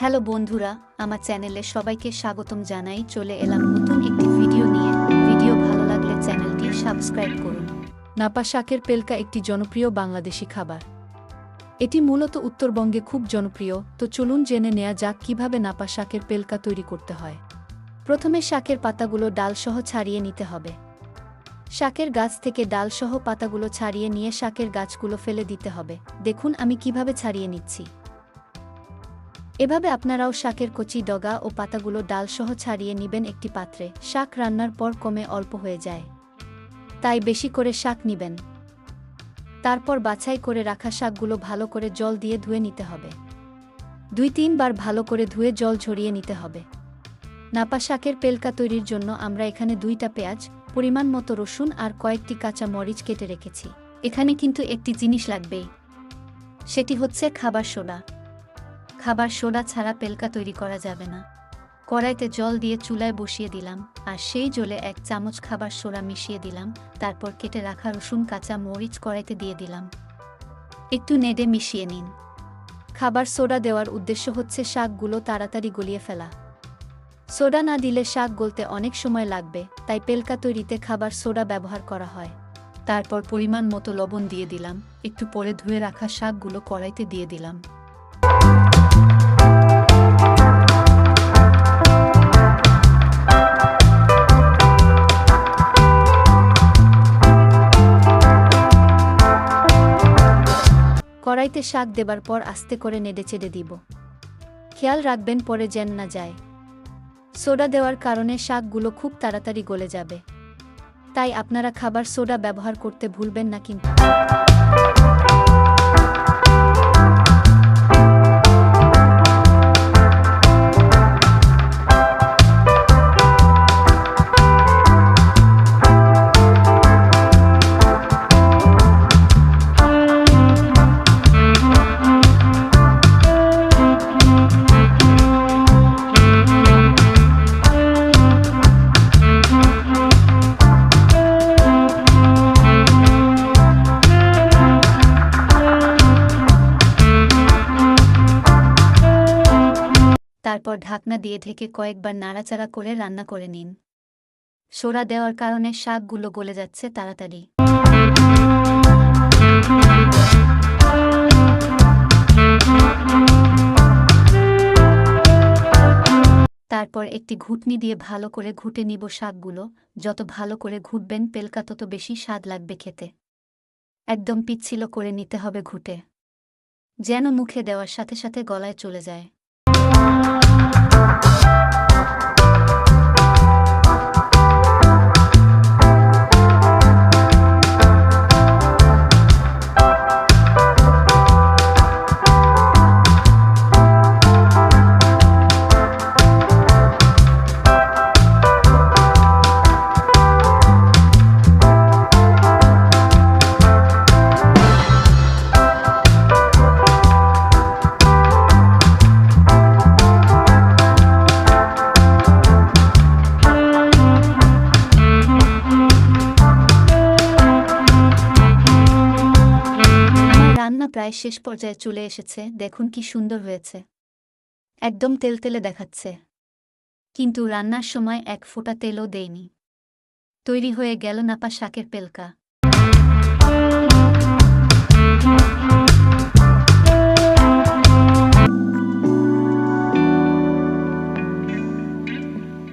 Hello বন্ধুরা, আমার চ্যানেলে সবাইকে স্বাগতম জানাই। চলে এলাম নতুন একটি ভিডিও নিয়ে। ভিডিও ভালো লাগলে চ্যানেলটি সাবস্ক্রাইব করুন। নাপা শাকের পেলকা একটি জনপ্রিয় বাংলাদেশি খাবার। এটি মূলত উত্তরবঙ্গে খুব জনপ্রিয়, তো চলুন জেনে নেওয়া যাক কীভাবে নাপা শাকের পেলকা তৈরি করতে হয়। প্রথমে শাকের পাতাগুলো ডালসহ ছাড়িয়ে নিতে হবে। শাকের গাছ থেকে ডালসহ পাতাগুলো ছাড়িয়ে নিয়ে শাকের গাছগুলো ফেলে দিতে হবে। দেখুন আমি কীভাবে ছাড়িয়ে নিচ্ছি। এভাবে আপনারাও শাকের কচি, ডগা ও পাতাগুলো ডালসহ ছাড়িয়ে নিবেন একটি পাত্রে। শাক রান্নার পর কমে অল্প হয়ে যায়। তাই বেশি করে শাক নিবেন। তারপর বাছাই করে রাখা শাকগুলো ভালো করে জল দিয়ে ধুয়ে নিতে হবে। দুই তিনবার ভালো করে ধুয়ে জল ঝরিয়ে নিতে হবে। নাপা শাকের পেলকা তৈরির জন্য আমরা এখানে দুইটা পেঁয়াজ, পরিমাণ মতো রসুন আর কয়েকটি কাঁচা মরিচ কেটে রেখেছি। এখানে কিন্তু একটি জিনিস লাগবেই। সেটি হচ্ছে খাবার সোডা। খাবার সোডা ছাড়া পেলকা তৈরি করা যাবে না। কড়াইতে জল দিয়ে চুলায় বসিয়ে দিলাম, আর সেই জলে এক চামচ খাবার সোডা মিশিয়ে দিলাম, তারপর কেটে রাখা রসুন, কাঁচা মরিচ কড়াইতে দিয়ে দিলাম। একটু নেড়ে মিশিয়ে নিন। খাবার সোডা দেওয়ার উদ্দেশ্য হচ্ছে শাকগুলো তাড়াতাড়ি গলিয়ে ফেলা। সোডা না দিলে শাক গলতে অনেক সময় লাগবে, তাই পেলকা তৈরিতে খাবার সোডা ব্যবহার করা হয়। তারপর পরিমাণ মতো লবণ দিয়ে দিলাম, একটু পরে ধুয়ে রাখা শাকগুলো কড়াইতে দিয়ে দিলাম। কড়াইতে শাক দেবার পর আস্তে করে নেড়ে চেড়ে দিব। খেয়াল রাখবেন পরে যেন না যায়। সোডা দেওয়ার কারণে শাকগুলো খুব তাড়াতাড়ি গলে যাবে। তাই আপনারা খাবার সোডা ব্যবহার করতে ভুলবেন না কিন্তু। তারপর ঢাকনা দিয়ে ঢেকে কয়েকবার নাড়াচাড়া করে রান্না করে নিন। সোডা দেওয়ার কারণে শাকগুলো গলে যাচ্ছে তাড়াতাড়ি। তারপর একটি ঘুটনি দিয়ে ভালো করে ঘুটে নিব শাকগুলো, যত ভালো করে ঘুটবেন পেলকা তত বেশি স্বাদ লাগবে খেতে। একদম পিচ্ছিল করে নিতে হবে ঘুটে। যেন মুখে দেওয়ার সাথে সাথে গলায় চলে যায়। Thank you. রান্না প্রায় শেষ পর্যায়ে চলে এসেছে, দেখুন কি সুন্দর হয়েছে। একদম তেলতেলে দেখাচ্ছে। কিন্তু রান্নার সময় এক ফোঁটা তেলও দেয়নি তৈরি হয়ে গেল নাপা শাকের পেলকা।